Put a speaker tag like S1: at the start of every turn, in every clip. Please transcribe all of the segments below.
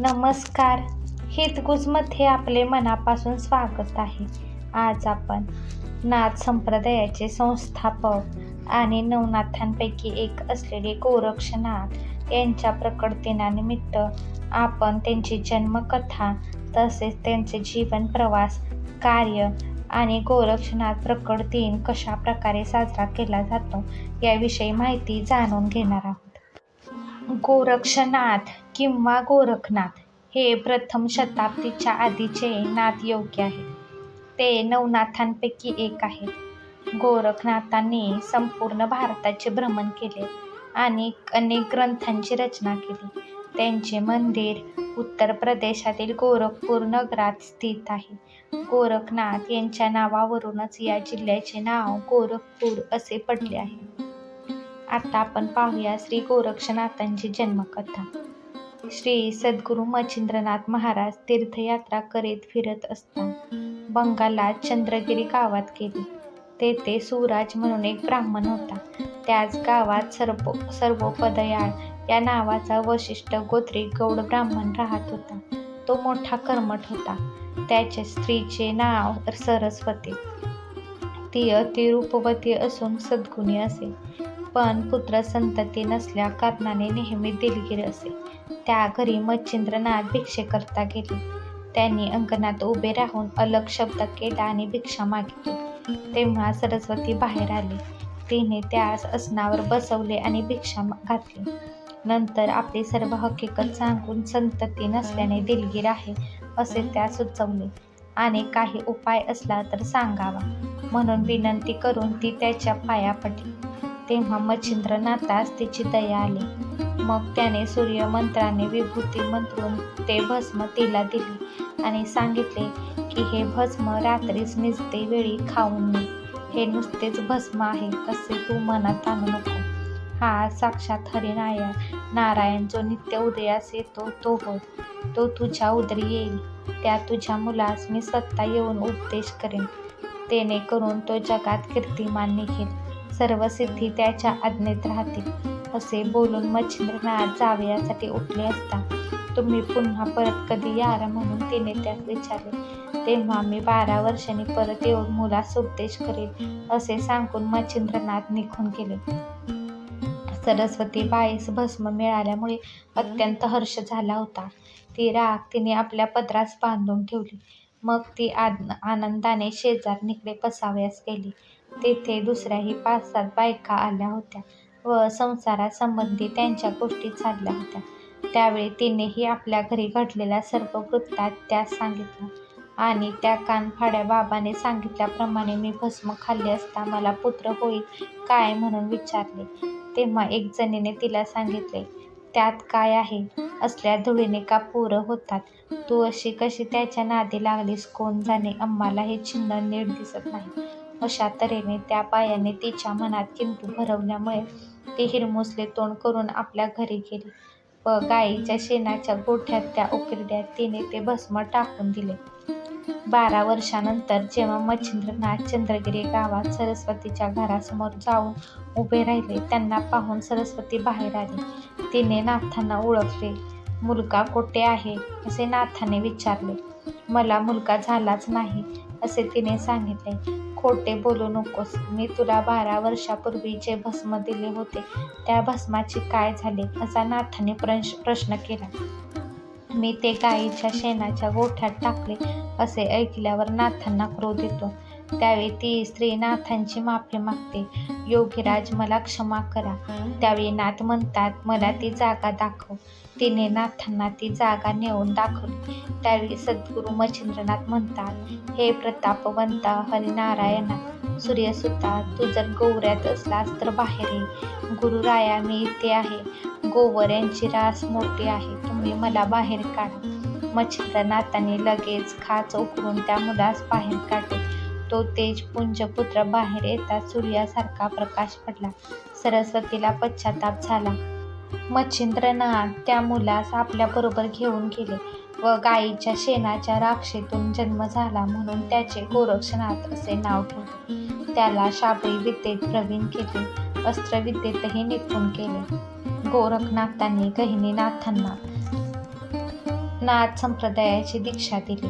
S1: नमस्कार. हितगुजमध्ये आपले मनापासून स्वागत आहे. आज आपण नाथ संप्रदायाचे संस्थापक आणि नवनाथांपैकी एक असलेले गोरक्षनाथ यांच्या प्रकटदिनानिमित्त आपण त्यांची जन्मकथा तसेच त्यांचे जीवन प्रवास कार्य आणि गोरक्षनाथ प्रकट दिन कशा प्रकारे साजरा केला जातो याविषयी माहिती जाणून घेणार आहोत. गोरक्षनाथ किंवा गोरखनाथ हे प्रथम शताब्दीच्या आधीचे नाथ योग्य आहेत. ते नवनाथांपैकी एक आहेत. गोरखनाथांनी संपूर्ण भारताचे भ्रमण केले आणि अनेक ग्रंथांची रचना केली. त्यांचे मंदिर उत्तर प्रदेशातील गोरखपूर नगरात स्थित आहे. गोरखनाथ यांच्या नावावरूनच या जिल्ह्याचे नाव गोरखपूर असे पडले आहे. आता आपण पाहूया श्री गोरक्षनाथांची जन्मकथा. श्री सद्गुरू मच्छिंद्रनाथ महाराज तीर्थयात्रा करीत फिरत असता बंगालात चंद्रगिरी गावात गेली. तेथे सुराज म्हणून एक ब्राह्मण होता. त्याच गावात सर्व सर्वोपदयाळ या नावाचा वशिष्ठ गोत्री गौड ब्राह्मण राहत होता. तो मोठा कर्मठ होता. त्याच्या स्त्रीचे नाव सरस्वती. ती अति रूपवती असून सद्गुणी असे. पण पुत्र संतती नसल्या कारणाने नेहमी दिलगीर असे. त्या घरी मच्छिंद्रनाथ भिक्षे करता गेले. त्यांनी अंगणात उभे राहून अलग शब्द केला आणि भिक्षा मागितली. तेव्हा सरस्वती बाहेर आली. तिने त्यास असनावर बसवले आणि भिक्षा घातली. नंतर आपली सर्व हकीकत सांगून संतती नसल्याने दिलगीर आहे असे त्या सुचवले. आणि काही उपाय असला तर सांगावा म्हणून विनंती करून ती त्याच्या पाया पडली. तेव्हा मच्छिंद्रनाथास तिची दया आली. मग त्याने सूर्यमंत्राने विभूती मंत्रून ते भस्म तिला दिली आणि सांगितले की हे भस्म रात्रीच निजते वेळी खाऊन नये हे नुसतेच भस्म आहे असे तू मनात आणू नको. हा साक्षात हरिनाया नारायण जो नित्य उदयास येतो तो होय. तो तुझ्या उदरी येईल. त्या तुझ्या मुलास मी स्वतः येऊन उपदेश करेन. तेने करून तो जगात कीर्तिमान निघेल. सर्व सिद्धी त्याच्या आज्ञेत राहतील असे बोलून मच्छिंद्रनाथ जावयासाठी उठले असता तुम्ही पुन्हा परत कधी यार? म्हणून तिने त्यास विचारले. तेव्हा मी बारा वर्षांनी परत येऊन मुलास उपदेश करेन असे सांगून मच्छिंद्रनाथ निघून गेले. सरस्वती बाईस भस्म मिळाल्यामुळे अत्यंत हर्ष झाला होता. ती राग तिने आपल्या पदरास बांधून ठेवली. मग ती आनंदाने शेजारणीकडे पसावयास गेली. तेथे दुसऱ्याही पाच सात बायका आल्या होत्या व संसारासंबंधी त्यांच्या गोष्टी चालल्या होत्या. त्यावेळी तिनेही आपल्या घरी घडलेल्या सर्व वृत्तात त्यास सांगितलं आणि त्या कानफाड्या बाबाने सांगितल्याप्रमाणे मी भस्म खाल्ले असता मला पुत्र होईल काय म्हणून विचारले. तेव्हा एक जणीने तिला सांगितले त्यात काय आहे? असल्या धुळीने का पोरं होतात? तू अशी कशी त्याच्या नादी लागलीस? कोण जाणे? आम्हाला हे चिन्ह नीट दिसत नाही. अशा तऱ्हेने त्या बायाने तिच्या मनात किंतू भरवल्यामुळे ती हिरमुसले तोंड करून आपल्या घरी गेली. व गाईच्या शेणाच्या गोठ्यात त्या उकिरड्यात तिने ते भस्म टाकून दिले. बारा वर्षानंतर जेव्हा मच्छिंद्रनाथ चंद्रगिरी गावात सरस्वतीच्या घरासमोर जाऊन उभे राहिले त्यांना पाहून सरस्वती बाहेर आली. तिने नाथांना ओळखले. मुलगा कोठे आहे? असे नाथाने विचारले. मला मुलगा झालाच नाही असे तिने सांगितले. खोटे बोलू नकोस. मी तुला बारा वर्षापूर्वी जे भस्म दिले होते त्या भस्माचे काय झाले असा नाथाने प्रश्न केला. मी ते गाईच्या शेणाच्या गोठ्यात टाकले असे ऐकल्यावर नाथांना क्रोध येतो. त्यावेळी ती स्त्री नाथांची माफी मागते. योगीराज मला क्षमा करा. त्यावेळी नाथ म्हणतात मला ती जागा दाखव. तिने नाथांना ती जागा नेऊन दाखवली. त्यावेळी सद्गुरू मच्छिंद्रनाथ म्हणतात हे प्रतापवंता हरिनारायणा सूर्यसुता तू जर गौऱ्यात असलास तर बाहेर ये. गुरुराया मी इथे आहे. गोवर यांची रास मोठी आहे. तुम्ही मला बाहेर काढा. मच्छिंद्रनाथाने लगेच खाच उकरून त्या मुलास बाहेर काढले. तो तेजपुंज पुत्र बाहेर येता सूर्यासारखा प्रकाश पडला. सरस्वतीला पश्चाताप झाला. मच्छिंद्रनाथ त्या मुलास आपल्याबरोबर घेऊन गेले व गायीच्या शेणाच्या राक्षेतून जन्म झाला म्हणून त्याचे गोरक्षनाथ असे नाव ठेवले. त्याला शाबळी विद्येत प्रवीण केले अस्त्रविद्येतही निपुण केले. गोरखनाथांनी गहिनीनाथांना नाथ संप्रदायाची दीक्षा दिली.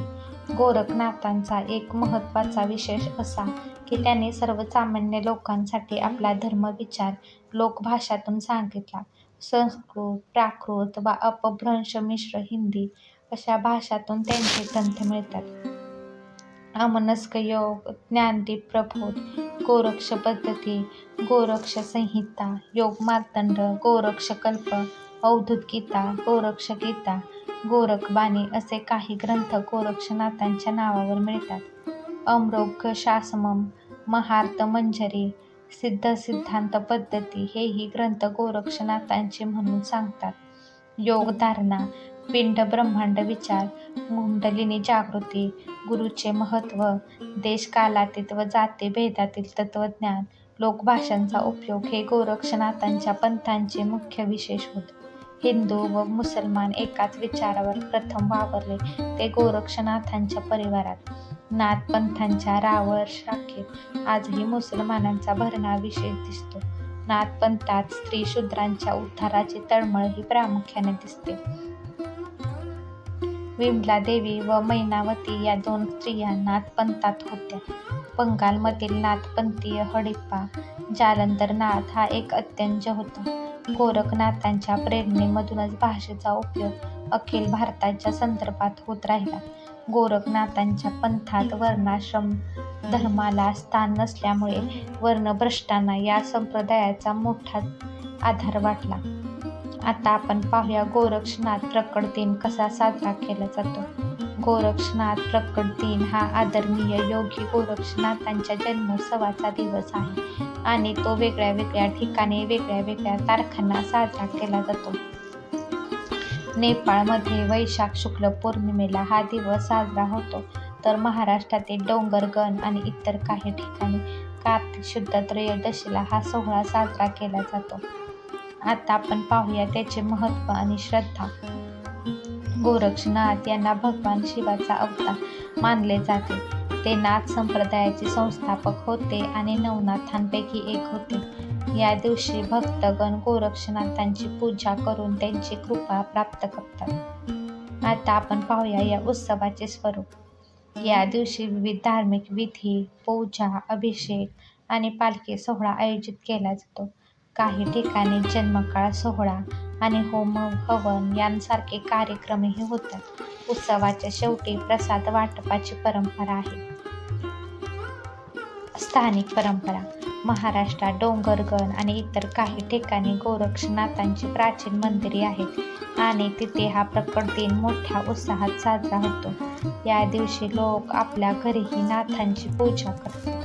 S1: गोरखनाथांचा एक महत्त्वाचा विशेष असा की त्यांनी सर्वसामान्य लोकांसाठी आपला धर्मविचार लोकभाषातून सांगितला. संस्कृत प्राकृत वा अपभ्रंश मिश्र हिंदी अशा भाषातून त्यांचे ग्रंथ मिळतात. अमनस्क योग ज्ञानदीप प्रबोध गोरक्ष पद्धती गोरक्ष संहिता योग मार्तंड गोरक्ष कल्प अवधूत गीता गोरक्ष गीता गोरखबाणी असे काही ग्रंथ गोरक्षनाथांच्या नावावर मिळतात. अमरोग्य शासमम महार्त मंजरी सिद्ध सिद्धांत पद्धती हेही ग्रंथ गोरक्षनाथांचे म्हणून सांगतात. योगधारणा पिंड ब्रह्मांड विचार कुंडलिनी जागृती गुरुचे महत्त्व देशकालातीत व जाती भेदातील तत्त्वज्ञान लोकभाषांचा उपयोग हे गोरक्षनाथांच्या पंथांचे मुख्य विशेष होते. हिंदू व मुसलमान एकाच विचारावर प्रथम वावरले ते गोरक्षनाथांच्या परिवारात. नाथपंथांच्या रावळ शाखेत आजही मुसलमानांचा भरणा विशेष दिसतो. नाथपंथात स्त्री शूद्रांच्या उद्धाराची तळमळ ही प्रामुख्याने दिसते. विमला देवी व मैनावती या दोन स्त्रिया नाथपंथात होत्या. बंगालमधील नाथपंथीय हडिप्पा जालंधर नाथ हा एक अत्यंज होता. गोरखनाथांच्या प्रेरणेमधूनच भाषेचा उपयोग अखिल भारताच्या संदर्भात होत राहिला. गोरखनाथांच्या पंथात वर्णाश्रम धर्माला स्थान नसल्यामुळे वर्णभ्रष्टांना या संप्रदायाचा मोठा आधार वाटला. आता आपण पाहूया गोरक्षनाथ प्रकट दिन कसा साजरा केला जातो. गोरक्षनाथ प्रकट दिन हा आदरणीय योगी गोरक्षनाथांच्या जन्मोत्सवाचा दिवस आहे आणि तो वेगळ्या वेगळ्या ठिकाणी वेगळ्या वेगळ्या तारखांना साजरा केला जातो. नेपाळमध्ये वैशाख शुक्ल पौर्णिमेला हा दिवस साजरा होतो. तर महाराष्ट्रातील डोंगरगण आणि इतर काही ठिकाणी कार्तिक शुद्ध त्रयोदशीला हा सोहळा साजरा केला जातो. आता आपण पाहूया त्याचे महत्त्व आणि श्रद्धा. गोरक्षनाथ यांना भगवान शिवाचा अवतार मानले जाते. ते नाथ संप्रदायाचे संस्थापक होते आणि नवनाथांपैकी एक होते. या दिवशी भक्तगण गोरक्षनाथांची पूजा करून त्यांची कृपा प्राप्त करतात. आता आपण पाहूया या उत्सवाचे स्वरूप. या दिवशी विविध धार्मिक विधी पूजा अभिषेक आणि पालखी सोहळा आयोजित केला जातो. काही ठिकाणी जन्मकाळ सोहळा आणि होम हवन यांसारखे कार्यक्रमही होतात. उत्सवाच्या शेवटी प्रसाद वाटपाची परंपरा आहे. स्थानिक परंपरा. महाराष्ट्रात डोंगरगण आणि इतर काही ठिकाणी गोरक्षनाथांची प्राचीन मंदिरे आहेत आणि तिथे हा प्रकट दिन मोठ्या उत्साहात साजरा होतो. या दिवशी लोक आपल्या घरीही नाथांची पूजा करतात.